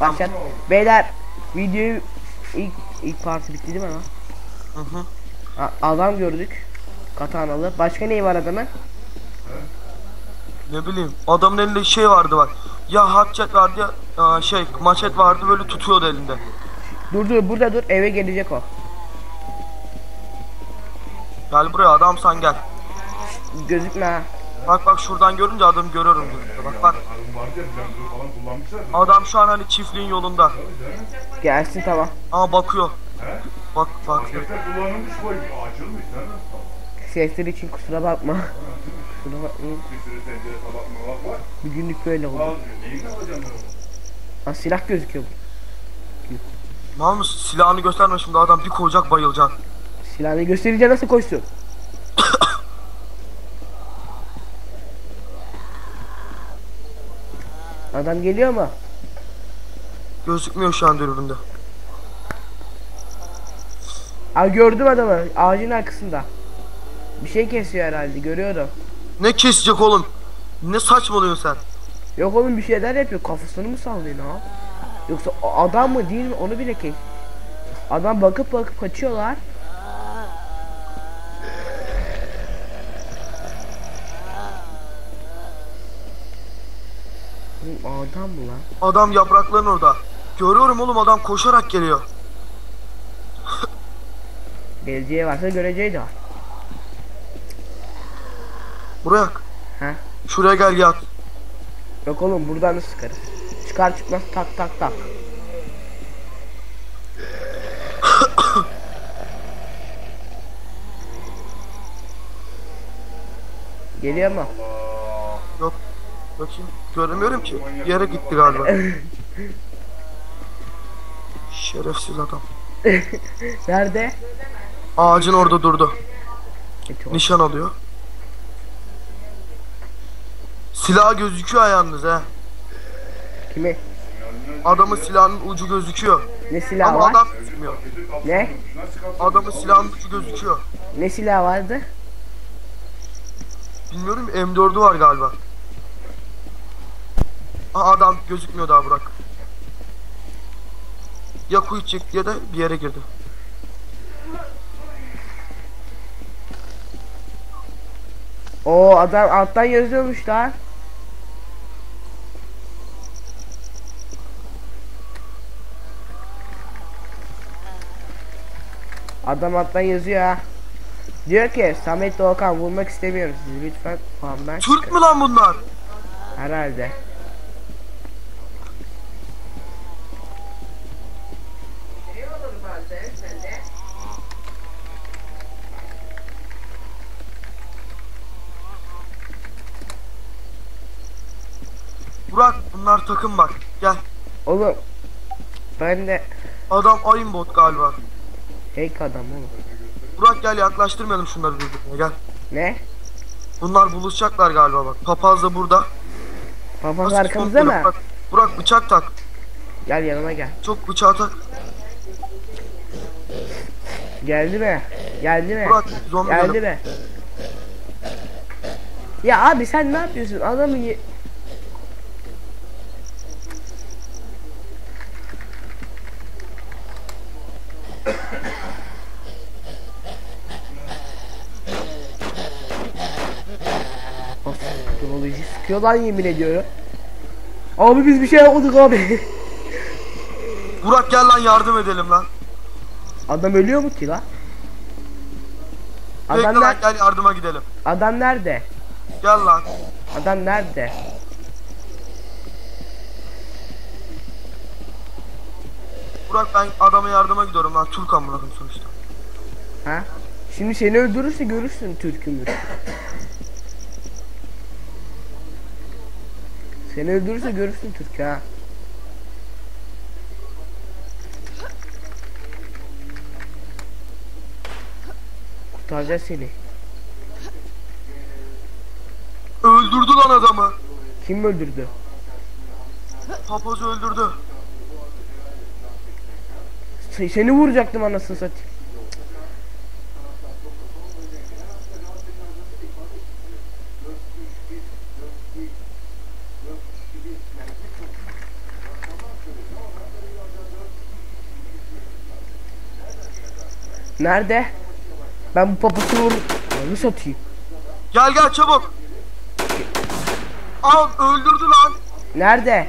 Başlat. Beyler videoyu ilk ilk parti bitti değil mi lan? Hı hı. A- adam gördük. Katanalı. Başka neyi var adamın? Ne bileyim adamın elinde şey vardı bak. Ya hatchet vardı ya şey maçet vardı böyle tutuyordu elinde. Dur dur burada dur eve gelecek o. Gel buraya adam sen gel. Gözükme ha. Bak bak şuradan görünce adamı görüyorum gözümde. Bak bak adam şu an hani çiftliğin yolunda. Gelsin tamam. Ama bakıyor. He? Bak bak. Sesler için kusura bakma. kusura bakmayın. Bir. Bugünlük böyle oldu. Ha, silah gözüküyor. Mal mısın? Silahını gösterme şimdi adam bir koyacak bayılacak. Silahını gösterince nasıl koşsun? Adam geliyor mu? Gözükmüyor şu an dürbünde. Aa gördüm adamı ağacın arkasında. Bir şey kesiyor herhalde görüyorum. Ne kesecek oğlum? Ne saçmalıyorsun sen? Yok oğlum bir şeyler yapıyor kafasını mı sallıyor ne? Yoksa adam mı değil mi onu bile kes. Adam bakıp bakıp kaçıyorlar. Adam mı lan? Adam yaprakların orada. Görüyorum oğlum adam koşarak geliyor. Geleceği varsa göreceği de var. Buraya. Ha? Şuraya gel yat. Yok oğlum buradan da sıkarız. Çıkar çıkmaz tak tak tak. Geliyor mu? Yok. Bakayım. Göremiyorum ki. Bir yere gitti galiba. Şerefsiz adam. Nerede? Ağacın orada durdu. E, Nişan alıyor. Silah gözüküyor yalnız he. Kimi? Adamın silahının ucu gözüküyor. Ne silah Ama var? adam gözükmüyor. Ne? Adamın silahının ucu gözüküyor. Ne silah vardı? Bilmiyorum M4'ü var galiba. Adam gözükmüyor daha bırak. Ya kuyu çekti ya da bir yere girdi. O adam alttan yazıyormuş lan. Adam alttan yazıyor ha. Diyor ki Samet Doğukan vurmak istemiyorum sizi lütfen farmdan Türk mü lan bunlar? Herhalde. Burak bunlar takım bak. Gel. Oğlum ben de Adam ayın bot galiba. fake adam oğlum. Burak gel yaklaştırmayalım şunları birbirine gel. Ne? Bunlar buluşacaklar galiba bak. Papaz da burada. Papaz Nasıl arkamızda mı? Burak, Burak bıçak tak. Gel yanıma gel. Çok bıçağı tak. Geldi mi? Geldi mi? Burak zombi geldi. mi? Ya abi sen ne yapıyorsun? Adamı Teknoloji sıkıyor lan yemin ediyorum. Abi biz bir şey yapmadık abi. Burak gel lan yardım edelim lan. Adam ölüyor mu ki lan? Bekle Adam, lan gel yardıma gidelim. adam nerede? Gel lan. Adam nerede? Burak ben adama yardıma gidiyorum lan. Türk amına sonuçta. Ha? Şimdi seni öldürürse görürsün Türk'ümü. Seni öldürürse görürsün Türk ha. Kurtaracağız seni. Öldürdü lan adamı. Kim öldürdü? Papazı öldürdü. Se- Seni vuracaktım anasını satayım. Nerede? Ben bu papatını vur... Onu satayım. Gel gel çabuk. Al öldürdü lan. Nerede?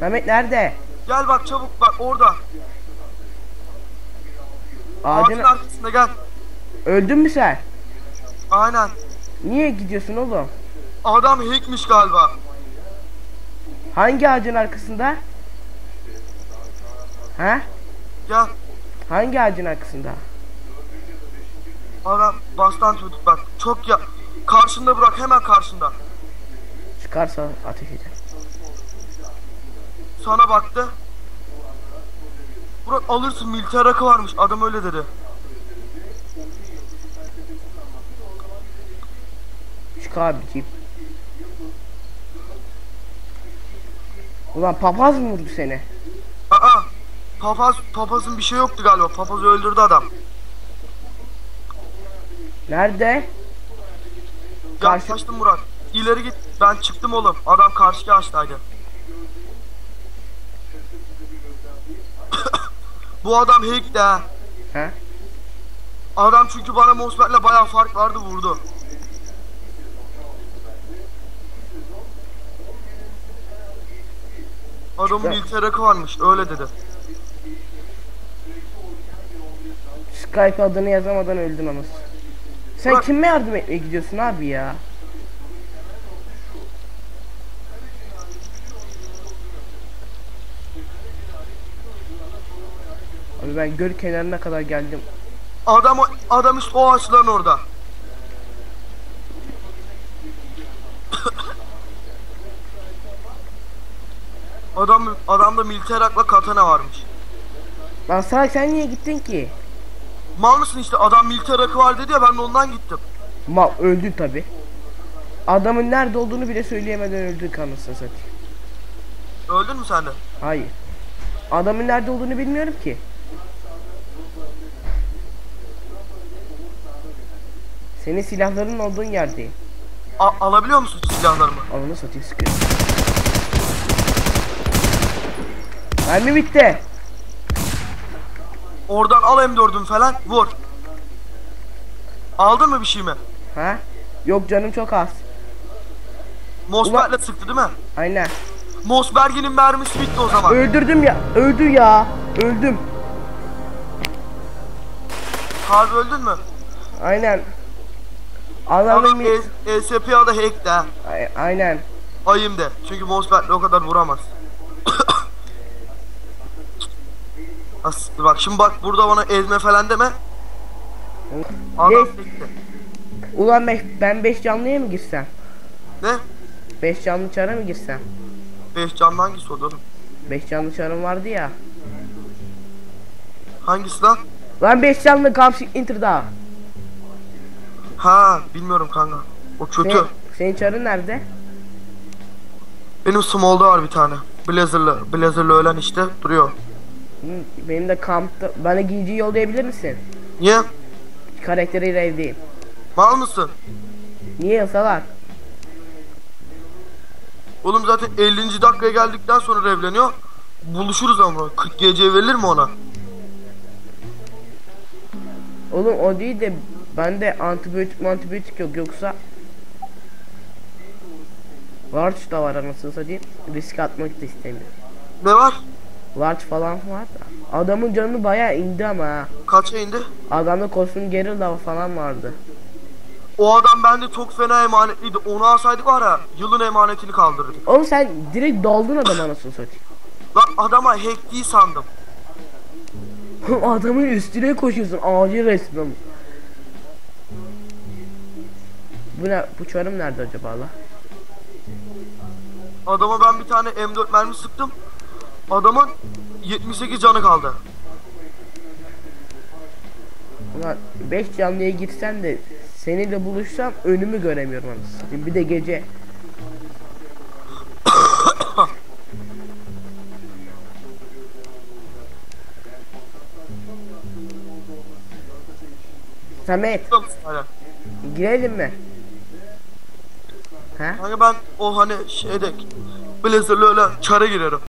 Samet nerede? Gel bak çabuk bak orada. Ağacın Ağacın... arkasında gel. Öldün mü sen? Aynen. Niye gidiyorsun oğlum? Adam hackmiş galiba. Hangi ağacın arkasında? Ha? Gel. Hangi ağacın arkasında? Adam bastan tutup bak. Çok ya. Karşında bırak hemen karşında. Çıkarsa ateş eder. Sana baktı. Burak alırsın militer rakı varmış. Adam öyle dedi. Çık abiciğim. Ulan papaz mı vurdu seni? Papaz, papazın bir şey yoktu galiba. Papazı öldürdü adam. Nerede? Yaklaştım Murat. İleri git. Ben çıktım oğlum. Adam karşı ağaçtaydı. Bu adam hack de. Ha? Adam çünkü bana Mosbert'le bayağı fark vardı vurdu. Adamın ilk varmış öyle dedi. Skype adını yazamadan öldün anasını. Sen Bırak. kime yardım etmeye gidiyorsun abi ya? Abi ben göl kenarına kadar geldim. Adam adam işte o ağaçların orada. Adam adamda militerakla katana varmış. Lan sen niye gittin ki? Mal mısın işte adam militerakı var dedi ya ben de ondan gittim. Ma öldün tabi. Adamın nerede olduğunu bile söyleyemeden öldün kanısını satayım. Öldün mü sen de? Hayır. Adamın nerede olduğunu bilmiyorum ki. Senin silahların olduğun yerdeyim. A- alabiliyor musun silahlarımı? Ananı satayım sıkıyorum. Mermi bitti. Oradan al M4'ün falan vur. Aldın mı bir şey mi? Ha? Yok canım çok az. Mosberg'le sıktı değil mi? Aynen. Mosberg'in mermisi bitti o zaman. Öldürdüm ya. Öldü ya. Öldüm. Harbi öldün mü? Aynen. Adamın Adam mi... E- ESP'ye da hack de. Aynen. Ayım de. Çünkü Mosberg'le o kadar vuramaz. As bak şimdi bak burada bana ezme falan deme. Adam. Ulan be- ben 5 canlıya mı girsem? Ne? 5 canlı çara mı girsem? 5 canlı hangisi o da oğlum? 5 canlı çarım vardı ya. Hangisi lan? Lan 5 canlı Kamp Inter'da. Ha bilmiyorum kanka. O kötü. Senin, senin çarın nerede? Benim small'da var bir tane. Blazer'lı. Blazer'lı ölen işte duruyor. Benim de kampta. Bana giyici yollayabilir misin? Niye? Karakteriyle evdeyim. Mal mısın? Niye yasalar? Oğlum zaten 50. dakikaya geldikten sonra evleniyor. Buluşuruz ama 40 gece verilir mi ona? Oğlum o değil de bende antibiyotik antibiyotik yok yoksa Large da var anasını satayım. Risk atmak da istemiyorum. Ne var? Large falan var da. Adamın canı bayağı indi ama ha. Kaça indi? Adamda kostüm geri lava falan vardı. O adam bende çok fena emanetliydi. Onu alsaydık var ya yılın emanetini kaldırırdık. Oğlum sen direkt daldın adam anasını satayım. Lan adama hack değil sandım. Adamın üstüne koşuyorsun acil resmen. Bu ne? Bu çarım nerede acaba la? Adama ben bir tane M4 mermi sıktım. Adamın 78 canı kaldı. Ulan 5 canlıya gitsem de seninle buluşsam önümü göremiyorum anasını. Bir de gece. Samet girelim mi? Ha? Kanka ben o hani şeyde Blazer'lı öyle çara girerim.